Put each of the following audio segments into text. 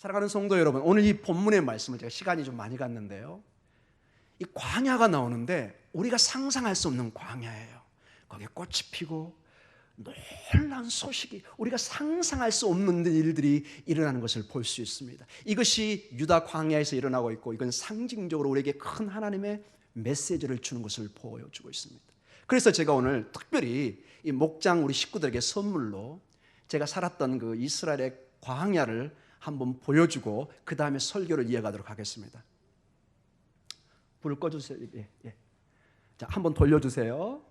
사랑하는 성도 여러분, 오늘 이 본문의 말씀을 제가 시간이 좀 많이 갔는데요. 이 광야가 나오는데 우리가 상상할 수 없는 광야예요. 거기에 꽃이 피고 놀란 소식이 우리가 상상할 수 없는 일들이 일어나는 것을 볼 수 있습니다. 이것이 유다 광야에서 일어나고 있고 이건 상징적으로 우리에게 큰 하나님의 메시지를 주는 것을 보여주고 있습니다. 그래서 제가 오늘 특별히 이 목장 우리 식구들에게 선물로 제가 살았던 그 이스라엘의 광야를 한번 보여주고 그 다음에 설교를 이어가도록 하겠습니다. 불 꺼주세요. 예, 예. 자, 한번 돌려주세요.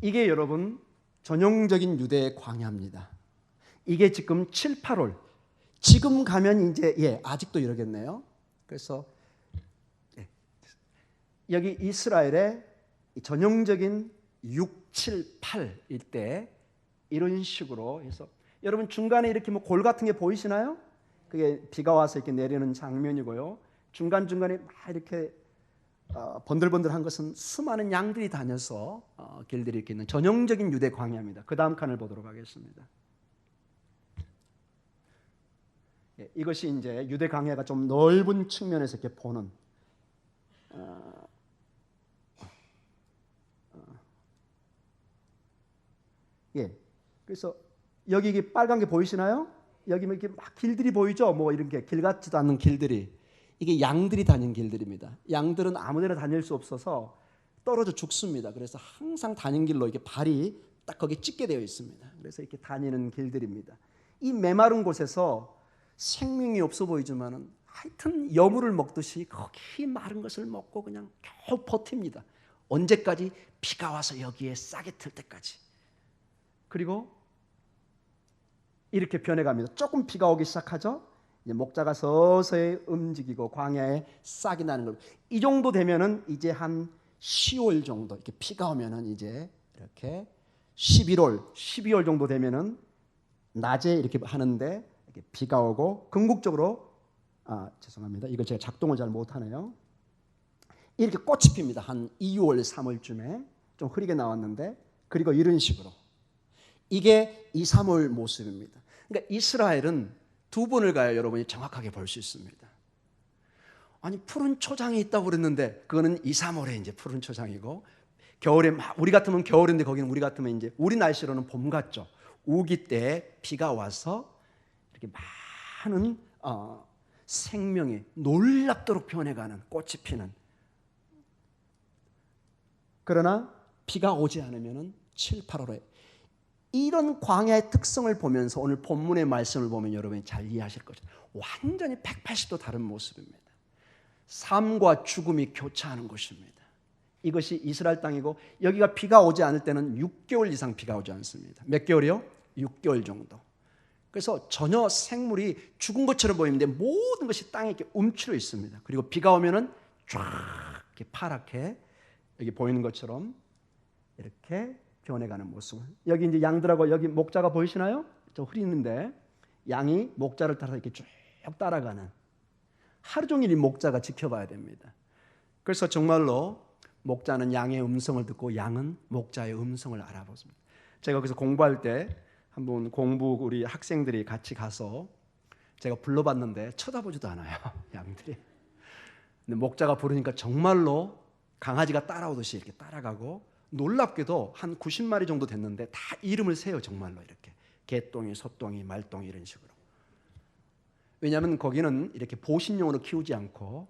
이게 여러분 전형적인 유대의 광야입니다. 이게 지금 7, 8월. 지금 가면 이제 예, 아직도 이러겠네요. 그래서 예. 여기 이스라엘의 전형적인 6, 7, 8일 때 이런 식으로 해서 여러분 중간에 이렇게 뭐 골 같은 게 보이시나요? 그게 비가 와서 이렇게 내리는 장면이고요. 중간 중간에 막 이렇게 어, 번들번들한 것은 수많은 양들이 다녀서 어, 길들이 이렇게 있는 전형적인 유대 광야입니다. 그 다음 칸을 보도록 하겠습니다. 예, 이것이 이제 유대 광야가 좀 넓은 측면에서 이렇게 보는 어, 예, 그래서 여기 이게 빨간 게 보이시나요? 여기 뭐 이렇게 막 길들이 보이죠? 뭐 이런 게 길 같지도 않는 길들이 이게 양들이 다니는 길들입니다. 양들은 아무데나 다닐 수 없어서 떨어져 죽습니다. 그래서 항상 다닌 길로 이렇게 발이 딱 거기 찢게 되어 있습니다. 그래서 이렇게 다니는 길들입니다. 이 메마른 곳에서 생명이 없어 보이지만은 하여튼 여물을 먹듯이 거기 마른 것을 먹고 그냥 겨우 버팁니다. 언제까지 비가 와서 여기에 싹이 틀 때까지. 그리고 이렇게 변해갑니다. 조금 비가 오기 시작하죠. 이제 목자가 서서히 움직이고 광야에 싹이 나는 겁니다. 이 정도 되면은 이제 한 10월 정도 이렇게 비가 오면은 이제 이렇게 11월, 12월 정도 되면은 낮에 이렇게 하는데 이렇게 비가 오고 궁극적으로 아 죄송합니다. 이거 제가 작동을 잘 못하네요. 이렇게 꽃이 핍니다. 한 2월, 3월쯤에 좀 흐리게 나왔는데 그리고 이런 식으로 이게 2, 3월 모습입니다. 그러니까 이스라엘은 두 번을 가야 여러분이 정확하게 볼 수 있습니다. 아니 푸른 초장이 있다고 그랬는데 그거는 2, 3월에 이제 푸른 초장이고 겨울에 막 우리 같으면 겨울인데 거기는 우리 같으면 이제 우리 날씨로는 봄 같죠. 우기 때 비가 와서 이렇게 많은 어, 생명이 놀랍도록 변해가는 꽃이 피는 그러나 비가 오지 않으면은 7, 8월에 이런 광야의 특성을 보면서 오늘 본문의 말씀을 보면 여러분이 잘 이해하실 것입니다. 완전히 180도 다른 모습입니다. 삶과 죽음이 교차하는 곳입니다. 이것이 이스라엘 땅이고 여기가 비가 오지 않을 때는 6개월 이상 비가 오지 않습니다. 몇 개월이요? 6개월 정도. 그래서 전혀 생물이 죽은 것처럼 보이는데 모든 것이 땅에 이렇게 움츠려 있습니다. 그리고 비가 오면은 쫙 이렇게 파랗게 여기 보이는 것처럼 이렇게 변해가는 모습. 여기 이제 양들하고 여기 목자가 보이시나요? 저 흐리는데 양이 목자를 따라서 이렇게 쭉 따라가는 하루 종일 이 목자가 지켜봐야 됩니다. 그래서 정말로 목자는 양의 음성을 듣고 양은 목자의 음성을 알아보습니다. 제가 그래서 공부할 때 한번 공부 우리 학생들이 같이 가서 제가 불러봤는데 쳐다보지도 않아요 양들이. 근데 목자가 부르니까 정말로 강아지가 따라오듯이 이렇게 따라가고 놀랍게도 한 90마리 정도 됐는데 다 이름을 세요 정말로 이렇게 개똥이, 소똥이, 말똥이 이런 식으로. 왜냐하면 거기는 이렇게 보신용으로 키우지 않고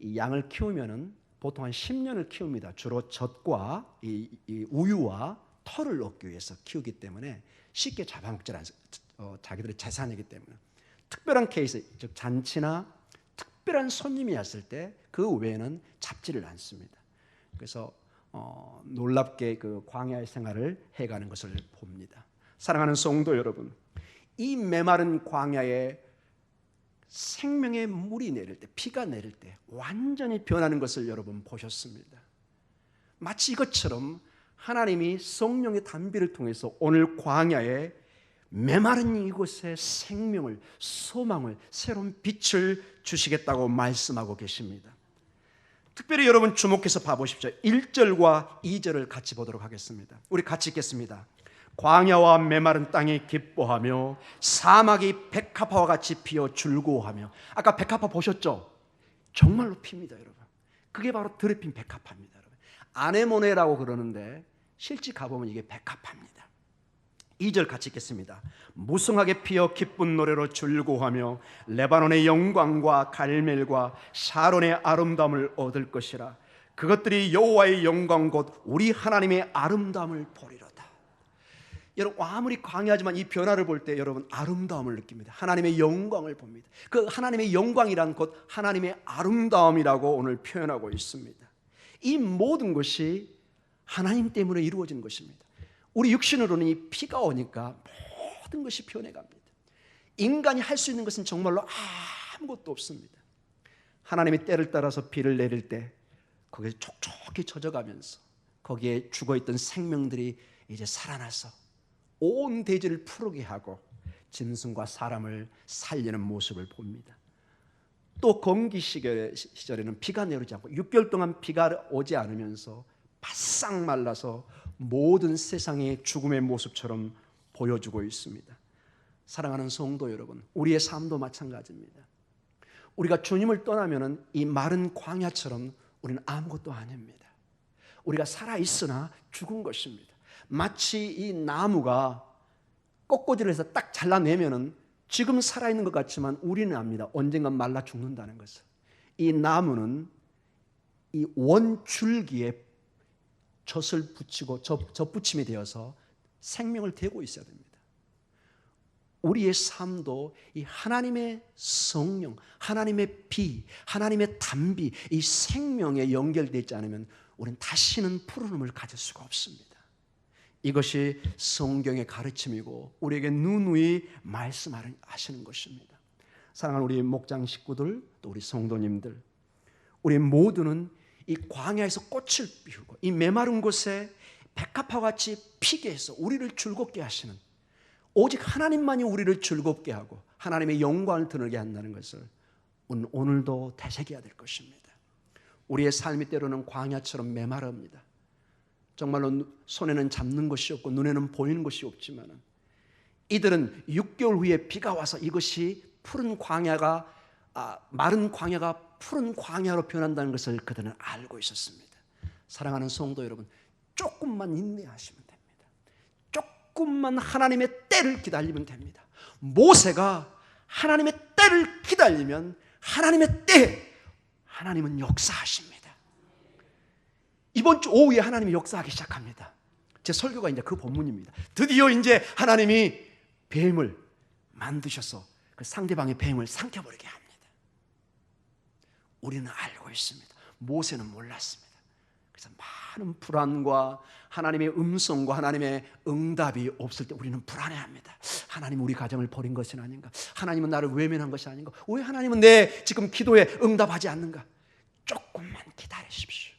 이 양을 키우면은 보통 한 10년을 키웁니다. 주로 젖과 이, 이 우유와 털을 얻기 위해서 키우기 때문에 쉽게 잡아먹지 않 어, 자기들의 재산이기 때문에 특별한 케이스, 즉 잔치나 특별한 손님이 왔을 때 그 외에는 잡지를 않습니다. 그래서 어, 놀랍게 그 광야의 생활을 해가는 것을 봅니다. 사랑하는 성도 여러분, 이 메마른 광야에 생명의 물이 내릴 때, 피가 내릴 때 완전히 변하는 것을 여러분 보셨습니다. 마치 이것처럼 하나님이 성령의 단비를 통해서 오늘 광야에 메마른 이곳에 생명을, 소망을, 새로운 빛을 주시겠다고 말씀하고 계십니다. 특별히 여러분 주목해서 봐보십시오. 1절과 2절을 같이 보도록 하겠습니다. 우리 같이 읽겠습니다. 광야와 메마른 땅이 기뻐하며 사막이 백합화와 같이 피어 즐거워하며 아까 백합화 보셨죠? 정말로 핍니다, 여러분. 그게 바로 드레핀 백합화입니다, 여러분. 아네모네라고 그러는데 실제 가보면 이게 백합화입니다. 2절 같이 읽겠습니다. 무성하게 피어 기쁜 노래로 즐거워하며 레바논의 영광과 갈멜과 샤론의 아름다움을 얻을 것이라. 그것들이 여호와의 영광 곧 우리 하나님의 아름다움을 보리로다. 여러분 아무리 광야하지만 이 변화를 볼 때 여러분 아름다움을 느낍니다. 하나님의 영광을 봅니다. 그 하나님의 영광이란 것 하나님의 아름다움이라고 오늘 표현하고 있습니다. 이 모든 것이 하나님 때문에 이루어진 것입니다. 우리 육신으로는 이 피가 오니까 모든 것이 변해갑니다. 인간이 할 수 있는 것은 정말로 아무것도 없습니다. 하나님이 때를 따라서 비를 내릴 때 거기에 촉촉히 젖어가면서 거기에 죽어있던 생명들이 이제 살아나서 온 대지를 푸르게 하고 짐승과 사람을 살리는 모습을 봅니다. 또 건기 시절- 시절에는 비가 내리지 않고 6개월 동안 비가 오지 않으면서 바싹 말라서 모든 세상의 죽음의 모습처럼 보여주고 있습니다. 사랑하는 성도 여러분, 우리의 삶도 마찬가지입니다. 우리가 주님을 떠나면은 이 마른 광야처럼 우리는 아무것도 아닙니다. 우리가 살아 있으나 죽은 것입니다. 마치 이 나무가 꺾어지를 해서 딱 잘라내면은 지금 살아 있는 것 같지만 우리는 압니다. 언젠간 말라 죽는다는 것을. 이 나무는 이 원줄기에 젖을 붙이고 젖, 젖붙임이 되어서 생명을 대고 있어야 됩니다. 우리의 삶도 이 하나님의 성령, 하나님의 비, 하나님의 담비, 이 생명에 연결되지 않으면 우리는 다시는 푸르름을 가질 수가 없습니다. 이것이 성경의 가르침이고 우리에게 누누이 말씀하시는 것입니다. 사랑하는 우리 목장 식구들, 또 우리 성도님들, 우리 모두는 이 광야에서 꽃을 피우고 이 메마른 곳에 백합화 같이 피게 해서 우리를 즐겁게 하시는 오직 하나님만이 우리를 즐겁게 하고 하나님의 영광을 드러나게 한다는 것을 오늘- 오늘도 되새겨야 될 것입니다. 우리의 삶이 때로는 광야처럼 메마릅니다. 정말로 누- 손에는 잡는 것이 없고 눈에는 보이는 것이 없지만은 이들은 6개월 후에 비가 와서 이것이 푸른 광야가 아, 마른 광야가 푸른 광야로 변한다는 것을 그들은 알고 있었습니다. 사랑하는 성도 여러분, 조금만 인내하시면 됩니다. 조금만 하나님의 때를 기다리면 됩니다. 모세가 하나님의 때를 기다리면 하나님의 때 하나님은 역사하십니다. 이번 주 오후에 하나님이 역사하기 시작합니다. 제 설교가 이제 그 본문입니다. 드디어 이제 하나님이 뱀을 만드셔서 그 상대방의 뱀을 삼켜버리게 합니다. 우리는 알고 있습니다. 모세는 몰랐습니다. 그래서 많은 불안과 하나님의 음성과 하나님의 응답이 없을 때 우리는 불안해합니다. 하나님 우리 가정을 버린 것은 아닌가? 하나님은 나를 외면한 것이 아닌가? 왜 하나님은 내 지금 기도에 응답하지 않는가? 조금만 기다리십시오.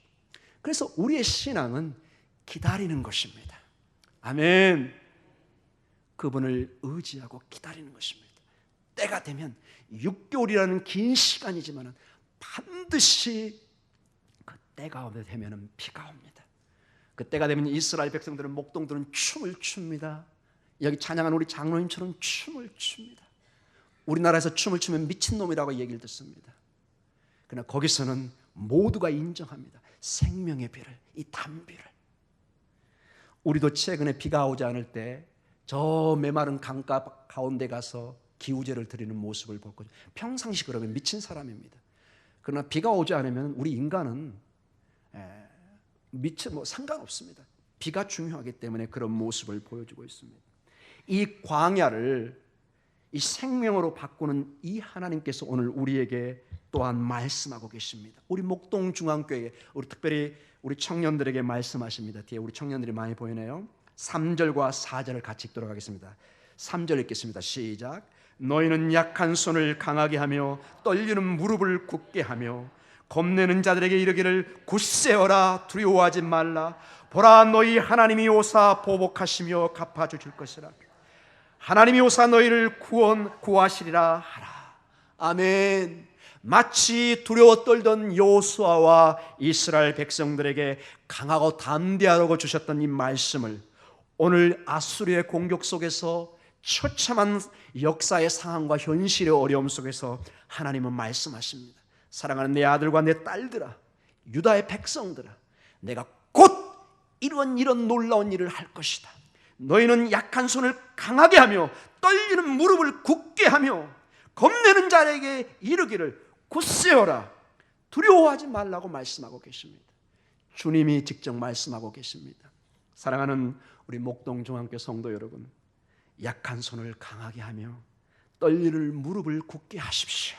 그래서 우리의 신앙은 기다리는 것입니다. 아멘. 그분을 의지하고 기다리는 것입니다. 때가 되면 6개월이라는 긴 시간이지만 반드시 그 때가 되면 비가 옵니다. 그 때가 되면 이스라엘 백성들은 목동들은 춤을 춥니다. 여기 찬양한 우리 장로님처럼 춤을 춥니다. 우리나라에서 춤을 추면 미친놈이라고 얘기를 듣습니다. 그러나 거기서는 모두가 인정합니다. 생명의 비를, 이 담비를. 우리도 최근에 비가 오지 않을 때 저 메마른 강가 가운데 가서 기우제를 드리는 모습을 볼 거죠. 평상시 그러면 미친 사람입니다. 그러나 비가 오지 않으면 우리 인간은 에, 미쳐 뭐 상관없습니다. 비가 중요하기 때문에 그런 모습을 보여주고 있습니다. 이 광야를 이 생명으로 바꾸는 이 하나님께서 오늘 우리에게 또한 말씀하고 계십니다. 우리 목동 중앙교회 우리 특별히 우리 청년들에게 말씀하십니다. 뒤에 우리 청년들이 많이 보이네요. 3절과 4절을 같이 읽도록 하겠습니다. 3절 읽겠습니다. 시작. 너희는 약한 손을 강하게 하며 떨리는 무릎을 굳게 하며 겁내는 자들에게 이르기를 굳세어라 두려워하지 말라 보라 너희 하나님이 오사 보복하시며 갚아 주실 것이라 하나님이 오사 너희를 구원 구하시리라 하라. 아멘. 마치 두려워 떨던 여호수아와 이스라엘 백성들에게 강하고 담대하라고 주셨던 이 말씀을 오늘 아수르의 공격 속에서 처참한 역사의 상황과 현실의 어려움 속에서 하나님은 말씀하십니다. 사랑하는 내 아들과 내 딸들아, 유다의 백성들아, 내가 곧 이런 이런 놀라운 일을 할 것이다. 너희는 약한 손을 강하게 하며 떨리는 무릎을 굳게 하며 겁내는 자에게 이르기를 굳세어라 두려워하지 말라고 말씀하고 계십니다. 주님이 직접 말씀하고 계십니다. 사랑하는 우리 목동 중앙교 성도 여러분, 약한 손을 강하게 하며 떨리는 무릎을 굳게 하십시오.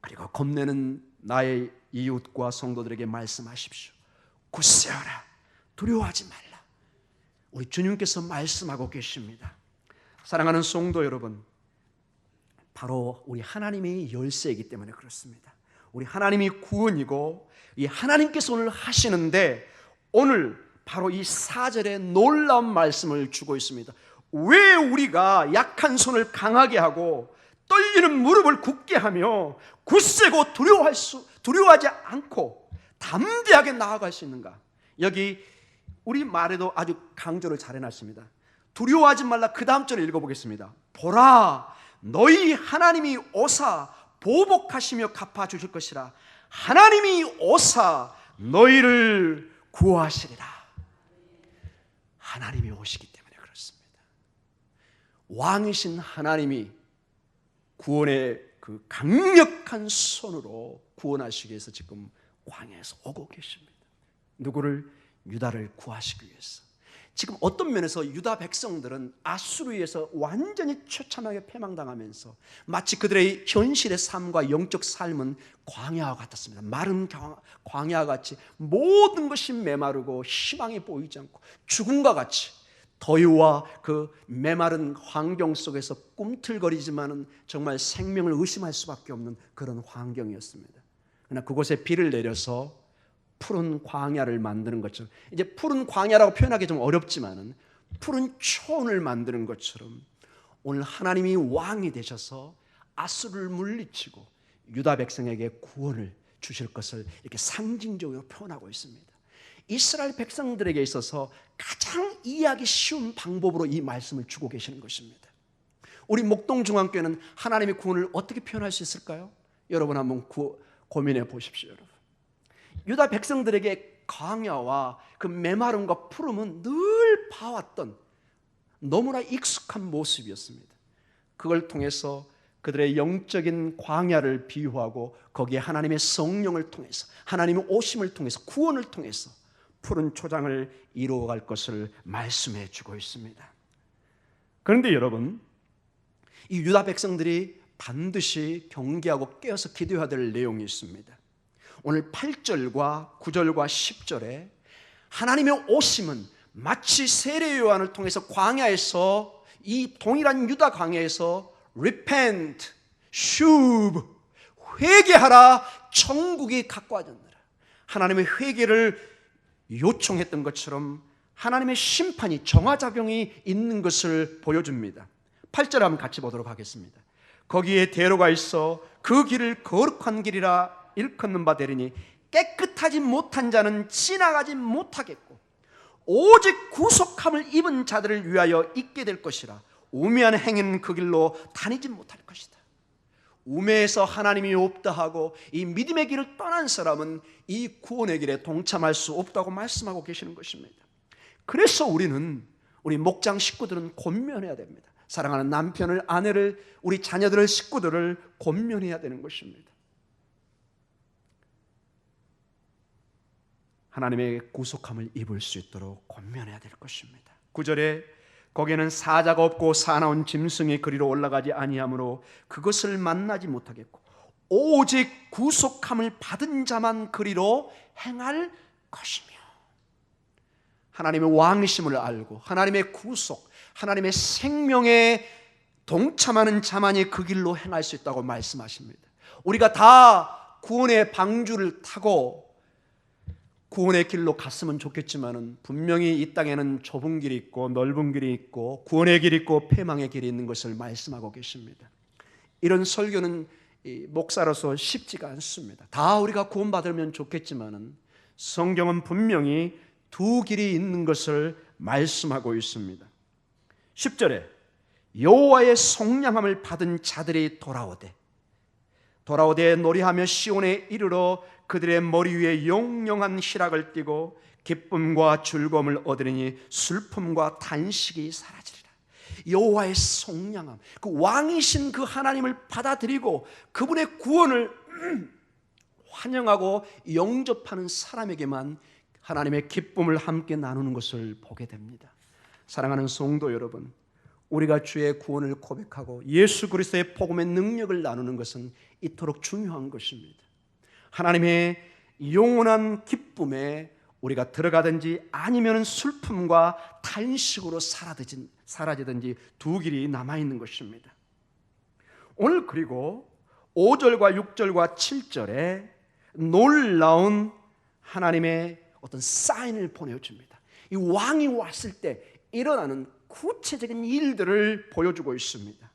그리고 겁내는 나의 이웃과 성도들에게 말씀하십시오. 굳세어라. 두려워하지 말라. 우리 주님께서 말씀하고 계십니다. 사랑하는 성도 여러분, 바로 우리 하나님의 열쇠이기 때문에 그렇습니다. 우리 하나님이 구원이고 이 하나님께서 오늘 하시는데 오늘 바로 이 사절에 놀라운 말씀을 주고 있습니다. 왜 우리가 약한 손을 강하게 하고 떨리는 무릎을 굳게 하며 굳세고 두려워할 수 두려워하지 않고 담대하게 나아갈 수 있는가? 여기 우리 말에도 아주 강조를 잘 해놨습니다. 두려워하지 말라 그 다음 절을 읽어보겠습니다. 보라 너희 하나님이 오사 보복하시며 갚아 주실 것이라 하나님이 오사 너희를 구하시리라. 하나님이 오시기 때문에. 왕이신 하나님이 구원의 그 강력한 손으로 구원하시기 위해서 지금 광야에서 오고 계십니다. 누구를 유다를 구하시기 위해서. 지금 어떤 면에서 유다 백성들은 아수르에서 완전히 처참하게 패망당하면서 마치 그들의 현실의 삶과 영적 삶은 광야와 같았습니다. 마른 광야와 같이 모든 것이 메마르고 희망이 보이지 않고 죽음과 같이 더위와 그 메마른 환경 속에서 꿈틀거리지만은 정말 생명을 의심할 수밖에 없는 그런 환경이었습니다. 그러나 그곳에 비를 내려서 푸른 광야를 만드는 것처럼 이제 푸른 광야라고 표현하기 좀 어렵지만은 푸른 초원을 만드는 것처럼 오늘 하나님이 왕이 되셔서 아수를 물리치고 유다 백성에게 구원을 주실 것을 이렇게 상징적으로 표현하고 있습니다. 이스라엘 백성들에게 있어서 가장 이해하기 쉬운 방법으로 이 말씀을 주고 계시는 것입니다. 우리 목동중앙교회는 하나님의 구원을 어떻게 표현할 수 있을까요? 여러분 한번 구, 고민해 보십시오, 여러분. 유다 백성들에게 광야와 그 메마름과 푸름은 늘 봐왔던 너무나 익숙한 모습이었습니다. 그걸 통해서 그들의 영적인 광야를 비유하고 거기에 하나님의 성령을 통해서 하나님의 오심을 통해서 구원을 통해서 푸른 초장을 이루어갈 것을 말씀해 주고 있습니다. 그런데 여러분, 이 유다 백성들이 반드시 경계하고 깨어서 기도해야 될 내용이 있습니다. 오늘 8절과 9절과 10절에 하나님의 오심은 마치 세례 요한을 통해서 광야에서 이 동일한 유다 광야에서 repent, 슈브 회개하라 천국이 가까워졌느라 하나님의 회개를 요청했던 것처럼 하나님의 심판이 정화작용이 있는 것을 보여줍니다. 8절 한번 같이 보도록 하겠습니다. 거기에 대로가 있어 그 길을 거룩한 길이라 일컫는 바 되리니 깨끗하지 못한 자는 지나가지 못하겠고 오직 구속함을 입은 자들을 위하여 있게 될 것이라 우매한 행인 그 길로 다니지 못할 것이다. 우매에서 하나님이 없다 하고 이 믿음의 길을 떠난 사람은 이 구원의 길에 동참할 수 없다고 말씀하고 계시는 것입니다. 그래서 우리는 우리 목장 식구들은 권면해야 됩니다. 사랑하는 남편을, 아내를, 우리 자녀들을, 식구들을 권면해야 되는 것입니다. 하나님의 구속함을 입을 수 있도록 권면해야 될 것입니다. 9절에 거기에는 사자가 없고 사나운 짐승의 거리로 올라가지 아니하므로 그것을 만나지 못하겠고 오직 구속함을 받은 자만 거리로 행할 것이며 하나님의 왕이심을 알고 하나님의 구속, 하나님의 생명에 동참하는 자만이 그 길로 행할 수 있다고 말씀하십니다. 우리가 다 구원의 방주를 타고 구원의 길로 갔으면 좋겠지만은 분명히 이 땅에는 좁은 길이 있고 넓은 길이 있고 구원의 길이 있고 패망의 길이 있는 것을 말씀하고 계십니다. 이런 설교는 목사로서 쉽지가 않습니다. 다 우리가 구원받으면 좋겠지만은 성경은 분명히 두 길이 있는 것을 말씀하고 있습니다. 10절에 여호와의 성량함을 받은 자들이 돌아오되 돌아오되 노래하며 시온에 이르러 그들의 머리 위에 영영한 희락을 띠고 기쁨과 즐거움을 얻으리니 슬픔과 단식이 사라지리라. 여호와의 성량함, 그 왕이신 그 하나님을 받아들이고 그분의 구원을 환영하고 영접하는 사람에게만 하나님의 기쁨을 함께 나누는 것을 보게 됩니다. 사랑하는 성도 여러분, 우리가 주의 구원을 고백하고 예수 그리스도의 복음의 능력을 나누는 것은 이토록 중요한 것입니다. 하나님의 영원한 기쁨에 우리가 들어가든지 아니면 슬픔과 탄식으로 사라지든지 두 길이 남아 있는 것입니다. 오늘 그리고 5절과 6절과 7절에 놀라운 하나님의 어떤 사인을 보내줍니다. 이 왕이 왔을 때 일어나는 구체적인 일들을 보여주고 있습니다.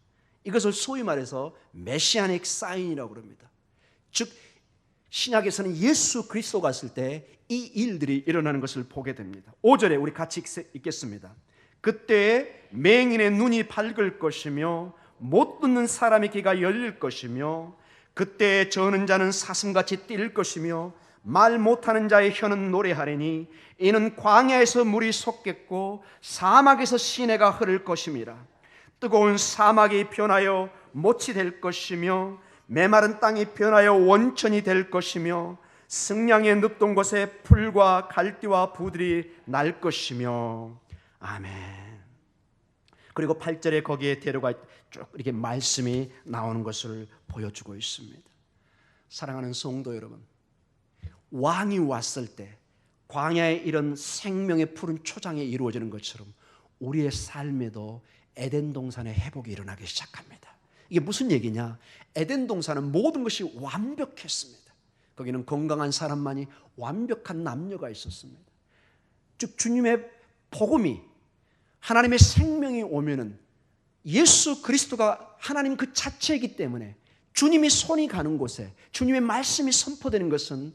이것을 소위 말해서 메시아닉 사인이라고 그럽니다. 즉 신약에서는 예수 그리스도 갔을 때 이 일들이 일어나는 것을 보게 됩니다. 5절에 우리 같이 읽겠습니다. 그때 맹인의 눈이 밝을 것이며 못 듣는 사람의 귀가 열릴 것이며 그때 저는 자는 사슴같이 뛸 것이며 말 못하는 자의 혀는 노래하리니 이는 광야에서 물이 솟겠고 사막에서 시내가 흐를 것임이라 뜨거운 사막이 변하여 못이 될 것이며 메마른 땅이 변하여 원천이 될 것이며 승량의 늪동 곳에 풀과 갈대와 부들이 날 것이며 아멘. 그리고 8절에 거기에 데려가 쭉 이렇게 말씀이 나오는 것을 보여주고 있습니다. 사랑하는 성도 여러분, 왕이 왔을 때 광야에 이런 생명의 푸른 초장에 이루어지는 것처럼 우리의 삶에도 에덴 동산의 회복이 일어나기 시작합니다. 이게 무슨 얘기냐? 에덴 동산은 모든 것이 완벽했습니다. 거기는 건강한 사람만이 완벽한 남녀가 있었습니다. 즉 주님의 복음이 하나님의 생명이 오면은 예수 그리스도가 하나님 그 자체이기 때문에 주님이 손이 가는 곳에 주님의 말씀이 선포되는 것은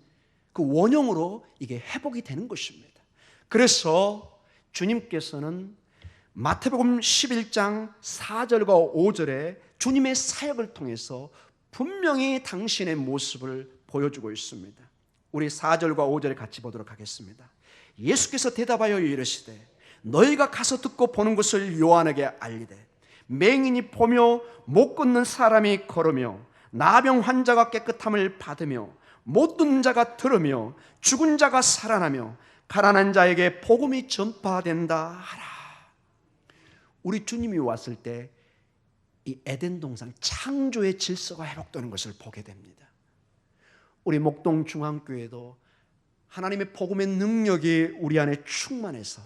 그 원형으로 이게 회복이 되는 것입니다. 그래서 주님께서는 마태복음 11장 4절과 5절에 주님의 사역을 통해서 분명히 당신의 모습을 보여주고 있습니다. 우리 4절과 5절에 같이 보도록 하겠습니다. 예수께서 대답하여 이르시되 너희가 가서 듣고 보는 것을 요한에게 알리되 맹인이 보며 못 걷는 사람이 걸으며 나병 환자가 깨끗함을 받으며 못 듣는 자가 들으며 죽은 자가 살아나며 가난한 자에게 복음이 전파된다 하라. 우리 주님이 왔을 때 이 에덴 동산 창조의 질서가 회복되는 것을 보게 됩니다. 우리 목동 중앙교회도 하나님의 복음의 능력이 우리 안에 충만해서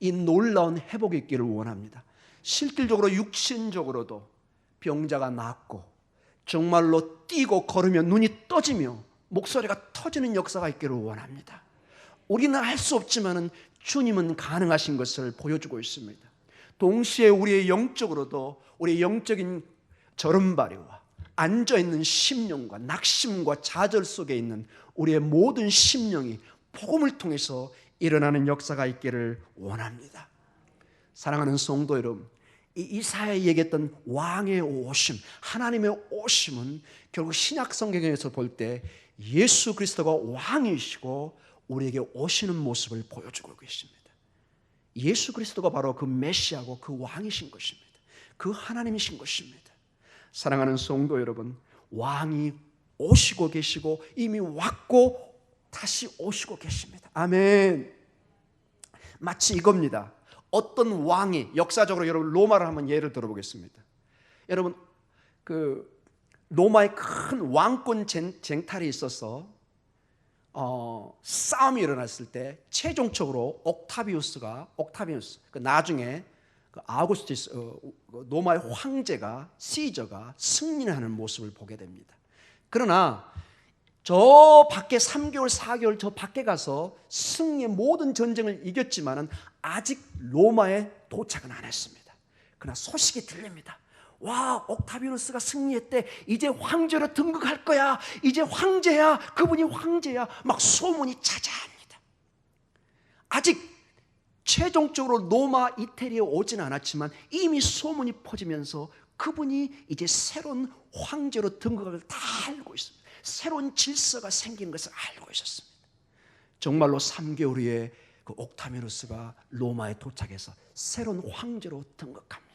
이 놀라운 회복이 있기를 원합니다. 실질적으로 육신적으로도 병자가 낫고 정말로 뛰고 걸으며 눈이 떠지며 목소리가 터지는 역사가 있기를 원합니다. 우리는 할 수 없지만은 주님은 가능하신 것을 보여주고 있습니다. 동시에 우리의 영적으로도 우리의 영적인 저른발이와 앉아 있는 심령과 낙심과 좌절 속에 있는 우리의 모든 심령이 복음을 통해서 일어나는 역사가 있기를 원합니다. 사랑하는 성도 여러분, 이 이사야 얘기했던 왕의 오심, 하나님의 오심은 결국 신약 성경에서 볼 때 예수 그리스도가 왕이시고 우리에게 오시는 모습을 보여주고 계십니다. 예수 그리스도가 바로 그 메시아고 그 왕이신 것입니다. 그 하나님이신 것입니다. 사랑하는 성도 여러분, 왕이 오시고 계시고 이미 왔고 다시 오시고 계십니다. 아멘. 마치 이겁니다. 어떤 왕이 역사적으로 여러분 로마를 한번 예를 들어보겠습니다. 여러분 그 로마의 큰 왕권 쟁, 탈이 있어서 어, 싸움이 일어났을 때 최종적으로 옥타비우스가 옥타비우스 그 나중에 그 아우구스티스 어, 그 로마의 황제가 시저가 승리하는 모습을 보게 됩니다. 그러나 저 밖에 3개월, 4개월 저 밖에 가서 승리의 모든 전쟁을 이겼지만은 아직 로마에 도착은 안 했습니다. 그러나 소식이 들립니다. 와, 옥타비누스가 승리했대. 이제 황제로 등극할 거야. 이제 황제야. 그분이 황제야. 막 소문이 자자합니다. 아직 최종적으로 로마 이태리에 오진 않았지만 이미 소문이 퍼지면서 그분이 이제 새로운 황제로 등극을 다 알고 있습니다. 새로운 질서가 생긴 것을 알고 있었습니다. 정말로 3개월 후에 그 옥타미누스가 로마에 도착해서 새로운 황제로 등극합니다.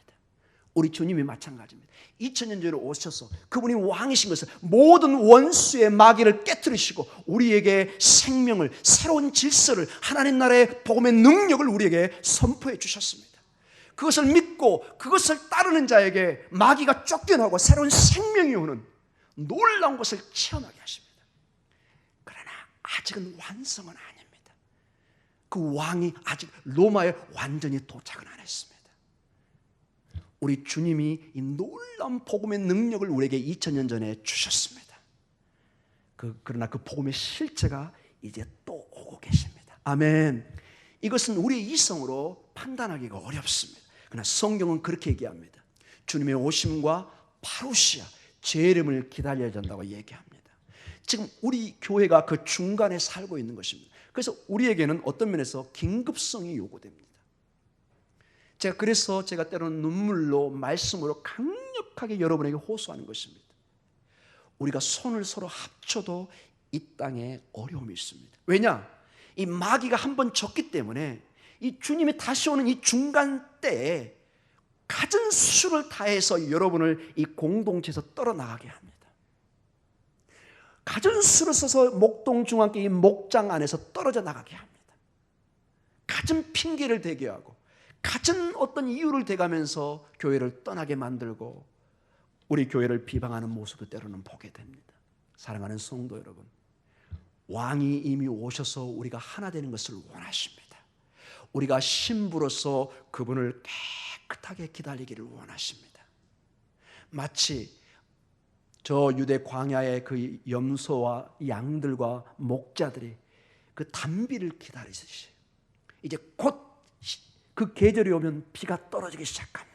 우리 주님이 마찬가지입니다. 2000년 전에 오셔서 그분이 왕이신 것을 모든 원수의 마귀를 깨뜨리시고 우리에게 생명을 새로운 질서를 하나님 나라의 복음의 능력을 우리에게 선포해 주셨습니다. 그것을 믿고 그것을 따르는 자에게 마귀가 쫓겨나고 새로운 생명이 오는 놀라운 것을 체험하게 하십니다. 그러나 아직은 완성은 아닙니다. 그 왕이 아직 로마에 완전히 도착은 안 했습니다. 우리 주님이 이 놀라운 복음의 능력을 우리에게 2000년 전에 주셨습니다. 그, 그러나 그 복음의 실체가 이제 또 오고 계십니다. 아멘. 이것은 우리의 이성으로 판단하기가 어렵습니다. 그러나 성경은 그렇게 얘기합니다. 주님의 오심과 파루시아, 재림을 기다려야 된다고 얘기합니다. 지금 우리 교회가 그 중간에 살고 있는 것입니다. 그래서 우리에게는 어떤 면에서 긴급성이 요구됩니다. 제가 그래서 제가 때로는 눈물로 말씀으로 강력하게 여러분에게 호소하는 것입니다. 우리가 손을 서로 합쳐도 이 땅에 어려움이 있습니다. 왜냐? 이 마귀가 한 번 졌기 때문에 이 주님이 다시 오는 이 중간 때에 갖은 수를 다해서 여러분을 이 공동체에서 떨어나가게 합니다. 갖은 수를 써서 목동 중앙교 이 목장 안에서 떨어져 나가게 합니다. 갖은 핑계를 대게 하고 갖은 어떤 이유를 대가면서 교회를 떠나게 만들고 우리 교회를 비방하는 모습을 때로는 보게 됩니다. 사랑하는 성도 여러분, 왕이 이미 오셔서 우리가 하나 되는 것을 원하십니다. 우리가 신부로서 그분을 깨끗하게 기다리기를 원하십니다. 마치 저 유대 광야의 그 염소와 양들과 목자들이 그 단비를 기다리듯이 이제 곧 그 계절이 오면 비가 떨어지기 시작합니다.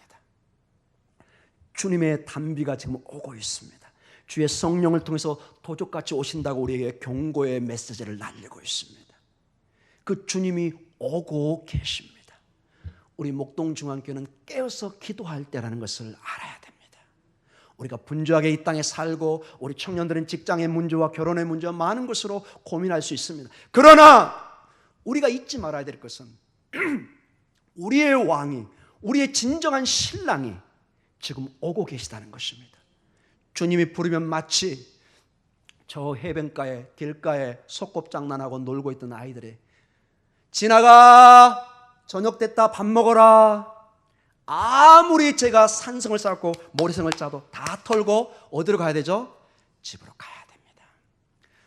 주님의 단비가 지금 오고 있습니다. 주의 성령을 통해서 도적같이 오신다고 우리에게 경고의 메시지를 날리고 있습니다. 그 주님이 오고 계십니다. 우리 목동 중앙교는 깨어서 기도할 때라는 것을 알아야 됩니다. 우리가 분주하게 이 땅에 살고 우리 청년들은 직장의 문제와 결혼의 문제와 많은 것으로 고민할 수 있습니다. 그러나 우리가 잊지 말아야 될 것은 우리의 왕이 우리의 진정한 신랑이 지금 오고 계시다는 것입니다. 주님이 부르면 마치 저 해변가에 길가에 소꿉장난하고 놀고 있던 아이들이 지나가 저녁 됐다 밥 먹어라 아무리 제가 산성을 쌓고 모래성을 짜도 다 털고 어디로 가야 되죠? 집으로 가야 됩니다.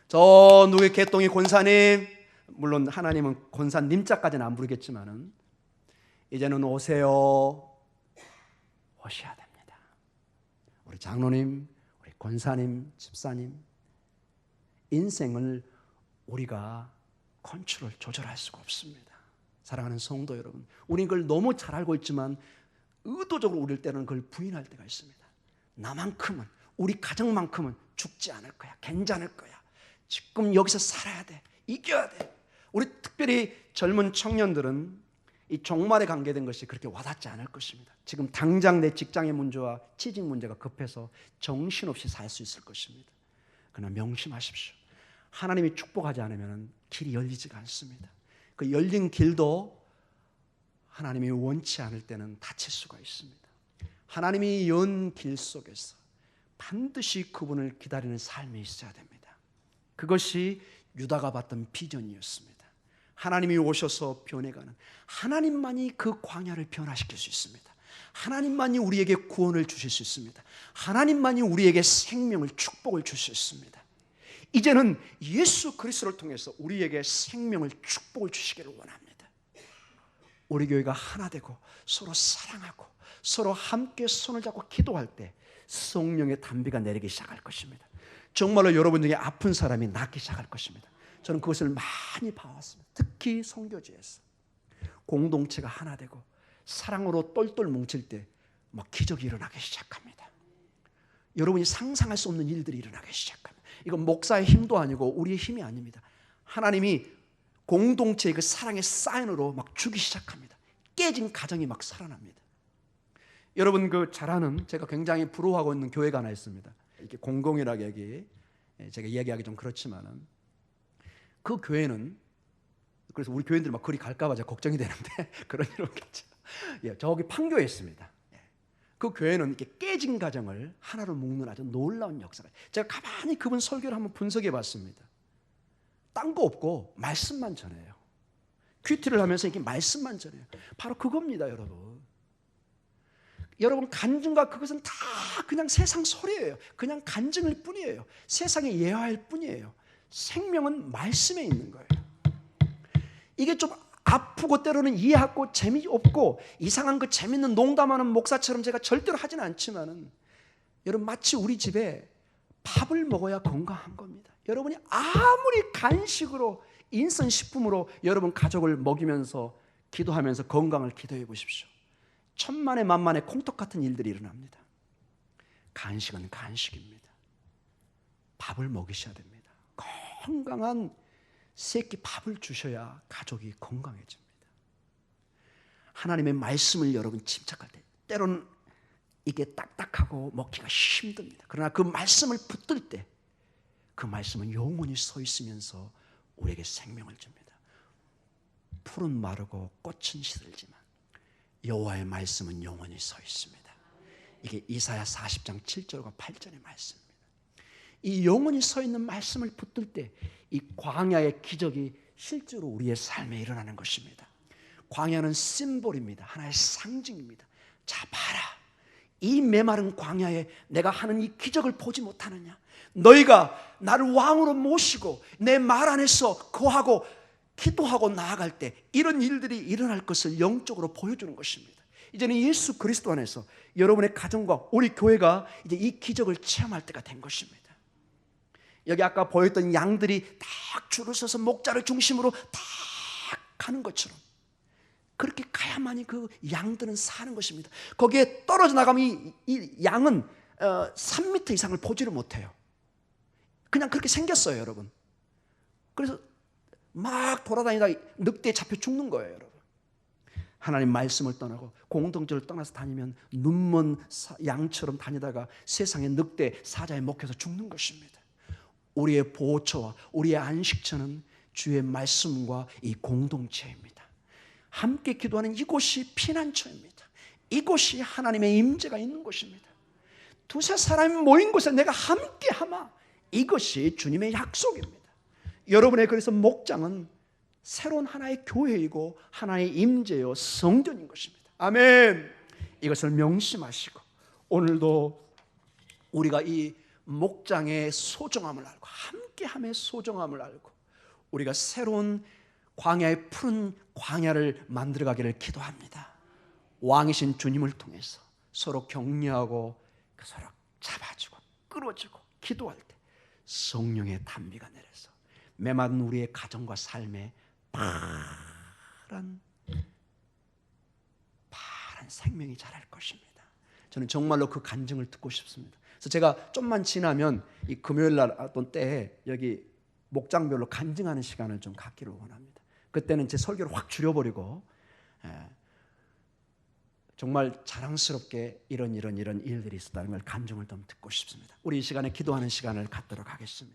저 누구의 개똥이 권사님 물론 하나님은 권사님자까지는 안 부르겠지만은 이제는 오세요. 오셔야 됩니다. 우리 장로님, 우리 권사님, 집사님 인생을 우리가 컨트롤 조절할 수가 없습니다. 사랑하는 성도 여러분, 우리 그걸 너무 잘 알고 있지만 의도적으로 우릴 때는 그걸 부인할 때가 있습니다. 나만큼은 우리 가정만큼은 죽지 않을 거야. 괜찮을 거야. 지금 여기서 살아야 돼. 이겨야 돼. 우리 특별히 젊은 청년들은 이 종말에 관계된 것이 그렇게 와닿지 않을 것입니다. 지금 당장 내 직장의 문제와 취직 문제가 급해서 정신없이 살 수 있을 것입니다. 그러나 명심하십시오. 하나님이 축복하지 않으면 길이 열리지가 않습니다. 그 열린 길도 하나님이 원치 않을 때는 닫힐 수가 있습니다. 하나님이 연 길 속에서 반드시 그분을 기다리는 삶이 있어야 됩니다. 그것이 유다가 봤던 비전이었습니다. 하나님이 오셔서 변해가는 하나님만이 그 광야를 변화시킬 수 있습니다. 하나님만이 우리에게 구원을 주실 수 있습니다. 하나님만이 우리에게 생명을 축복을 주실 수 있습니다. 이제는 예수 그리스도를 통해서 우리에게 생명을 축복을 주시기를 원합니다. 우리 교회가 하나 되고 서로 사랑하고 서로 함께 손을 잡고 기도할 때 성령의 담비가 내리기 시작할 것입니다. 정말로 여러분 중에 아픈 사람이 낫기 시작할 것입니다. 저는 그것을 많이 봐왔습니다. 특히 성교지에서 공동체가 하나 되고 사랑으로 똘똘 뭉칠 때 막 기적이 일어나기 시작합니다. 여러분이 상상할 수 없는 일들이 일어나기 시작합니다. 이건 목사의 힘도 아니고 우리의 힘이 아닙니다. 하나님이 공동체의 그 사랑의 사인으로 막 주기 시작합니다. 깨진 가정이 막 살아납니다. 여러분 그 잘하는 제가 굉장히 부러워하고 있는 교회가 하나 있습니다. 이렇게 여기 예, 제가 이야기하기 좀 그렇지만은 그 교회는 그래서 우리 교인들이 막 그리 갈까봐 제가 걱정이 되는데 그런 일 없겠죠. 예, 저기 판교에 있습니다. 예. 그 교회는 이렇게 깨진 가정을 하나로 묶는 아주 놀라운 역사가. 제가 가만히 그분 설교를 한번 분석해봤습니다. 딴 거 없고 말씀만 전해요. 큐티를 하면서 이게 말씀만 전해요. 바로 그겁니다, 여러분. 여러분 간증과 그것은 다 그냥 세상 소리예요. 그냥 간증일 뿐이에요. 세상에 예화일 뿐이에요. 생명은 말씀에 있는 거예요. 이게 좀 아프고 때로는 이해하고 재미없고 이상한 그 재밌는 농담하는 목사처럼 제가 절대로 하진 않지만은 여러분 마치 우리 집에 밥을 먹어야 건강한 겁니다. 여러분이 아무리 간식으로 인선 식품으로 여러분 가족을 먹이면서 기도하면서 건강을 기도해 보십시오. 천만에 만만에 콩떡 같은 일들이 일어납니다. 간식은 간식입니다. 밥을 먹이셔야 됩니다. 건강한 새끼 밥을 주셔야 가족이 건강해집니다. 하나님의 말씀을 여러분 침착할 때 때로는 이게 딱딱하고 먹기가 힘듭니다. 그러나 그 말씀을 붙들 때 그 말씀은 영원히 서 있으면서 우리에게 생명을 줍니다. 풀은 마르고 꽃은 시들지만 여호와의 말씀은 영원히 서 있습니다. 이게 이사야 40장 7절과 8절의 말씀입니다. 이 영원히 서 있는 말씀을 붙들 때 이 광야의 기적이 실제로 우리의 삶에 일어나는 것입니다. 광야는 심볼입니다. 하나의 상징입니다. 자 봐라. 이 메마른 광야에 내가 하는 이 기적을 보지 못하느냐? 너희가 나를 왕으로 모시고 내 말 안에서 거하고 기도하고 나아갈 때 이런 일들이 일어날 것을 영적으로 보여주는 것입니다. 이제는 예수 그리스도 안에서 여러분의 가정과 우리 교회가 이제 이 기적을 체험할 때가 된 것입니다. 여기 아까 보였던 양들이 딱 줄을 서서 목자를 중심으로 딱 가는 것처럼 그렇게 가야만이 그 양들은 사는 것입니다. 거기에 떨어져 나가면 이, 이 양은 어, 3m 이상을 보지를 못해요. 그냥 그렇게 생겼어요, 여러분. 그래서 막 돌아다니다 늑대에 잡혀 죽는 거예요, 여러분. 하나님 말씀을 떠나고 공동체를 떠나서 다니면 눈먼 사- 양처럼 다니다가 세상의 늑대 사자에 먹혀서 죽는 것입니다. 우리의 보호처와 우리의 안식처는 주의 말씀과 이 공동체입니다. 함께 기도하는 이곳이 피난처입니다. 이곳이 하나님의 임재가 있는 곳입니다. 두세 사람이 모인 곳에 내가 함께 하마 이것이 주님의 약속입니다. 여러분의 그래서 목장은 새로운 하나의 교회이고 하나의 임재요 성전인 것입니다. 아멘. 이것을 명심하시고 오늘도 우리가 이 목장의 소중함을 알고 함께함의 소중함을 알고 우리가 새로운 광야의 푸른 광야를 만들어 가기를 기도합니다. 왕이신 주님을 통해서 서로 격려하고 서로 잡아주고 끌어주고 기도할 때 성령의 단비가 내려서 메마른 우리의 가정과 삶에 파란 파란 생명이 자랄 것입니다. 저는 정말로 그 간증을 듣고 싶습니다. 그래서 제가 좀만 지나면 이 금요일 날 어떤 때에 여기 목장별로 간증하는 시간을 좀 갖기를 원합니다. 그때는 제 설교를 확 줄여버리고 예, 정말 자랑스럽게 이런 이런 이런 일들이 있었다는 걸 간증을 좀 듣고 싶습니다. 우리 이 시간에 기도하는 시간을 갖도록 하겠습니다.